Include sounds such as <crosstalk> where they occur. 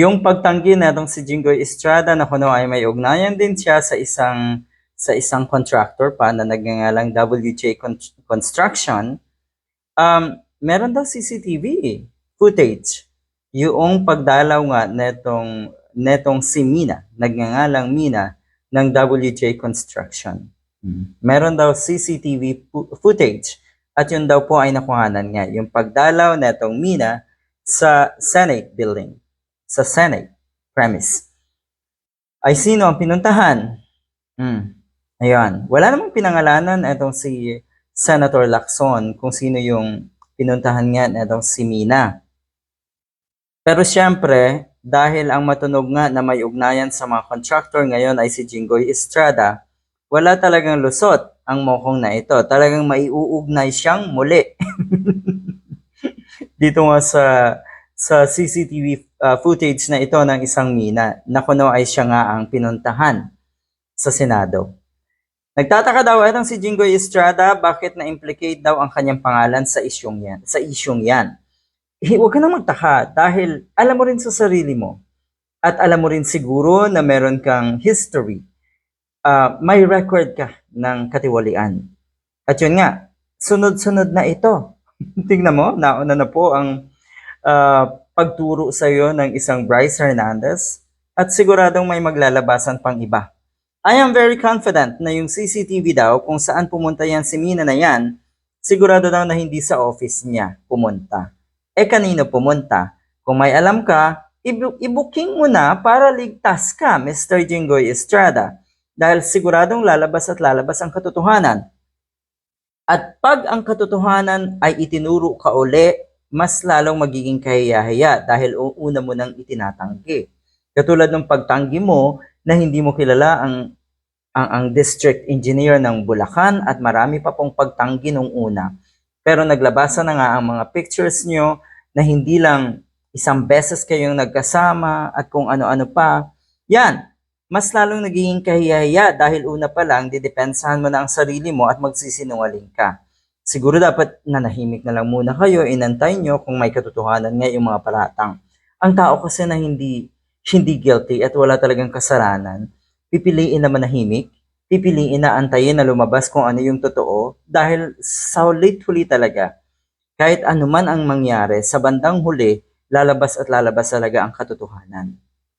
Yung pagtanggi na itong si Jingoy Estrada na kuno ay may ugnayan din siya sa isang sa isang contractor pa na nagngangalang WJ Con- Construction. Um, meron daw CCTV footage. Yung pagdalaw nga netong netong si Mina, nagngangalang Mina ng WJ Construction. Meron daw CCTV footage at yun daw po ay nakuhanan nga yung pagdalaw netong Mina sa Senate building, sa Senate premise. Ay sino ang pinuntahan? Hmm. Ayun. Wala namang pinangalanan itong si Senator Lacson kung sino yung pinuntahan nga itong si Mina. Pero siyempre, dahil ang matunog nga na may ugnayan sa mga contractor ngayon ay si Jingoy Estrada, wala talagang lusot ang mokong na ito. Talagang maiuugnay siyang muli. <laughs> Dito nga sa sa CCTV uh, footage na ito ng isang mina na kuno ay siya nga ang pinuntahan sa Senado. Nagtataka daw itong si Jingoy Estrada bakit na-implicate daw ang kanyang pangalan sa isyong yan. Sa isyong yan. Eh, huwag ka na magtaka dahil alam mo rin sa sarili mo at alam mo rin siguro na meron kang history. Ah, may record ka ng katiwalian. At yun nga, sunod-sunod na ito. <laughs> Tingnan mo, nauna na po ang ah, pagturo sa iyo ng isang Bryce Hernandez at siguradong may maglalabasan pang iba. I am very confident na yung CCTV daw kung saan pumunta yan si Mina na yan, sigurado daw na hindi sa office niya pumunta. Eh kanino pumunta? Kung may alam ka, ibu- i-booking mo na para ligtas ka, Mr. Jingoy Estrada. Dahil siguradong lalabas at lalabas ang katotohanan. At pag ang katotohanan ay itinuro ka uli, mas lalong magiging kahiyahiya dahil una mo nang itinatanggi. Katulad ng pagtanggi mo na hindi mo kilala ang, ang, ang district engineer ng Bulacan at marami pa pong pagtanggi nung una. Pero naglabasan na nga ang mga pictures nyo na hindi lang isang beses kayong nagkasama at kung ano-ano pa. Yan, mas lalong nagiging kahiyahiya dahil una pa lang didepensahan mo na ang sarili mo at magsisinungaling ka. Siguro dapat nanahimik na lang muna kayo, inantay nyo kung may katotohanan nga yung mga paratang. Ang tao kasi na hindi hindi guilty at wala talagang kasalanan, pipiliin na manahimik, pipiliin na antayin na lumabas kung ano yung totoo dahil sa huli talaga, kahit anuman ang mangyari, sa bandang huli, lalabas at lalabas talaga ang katotohanan.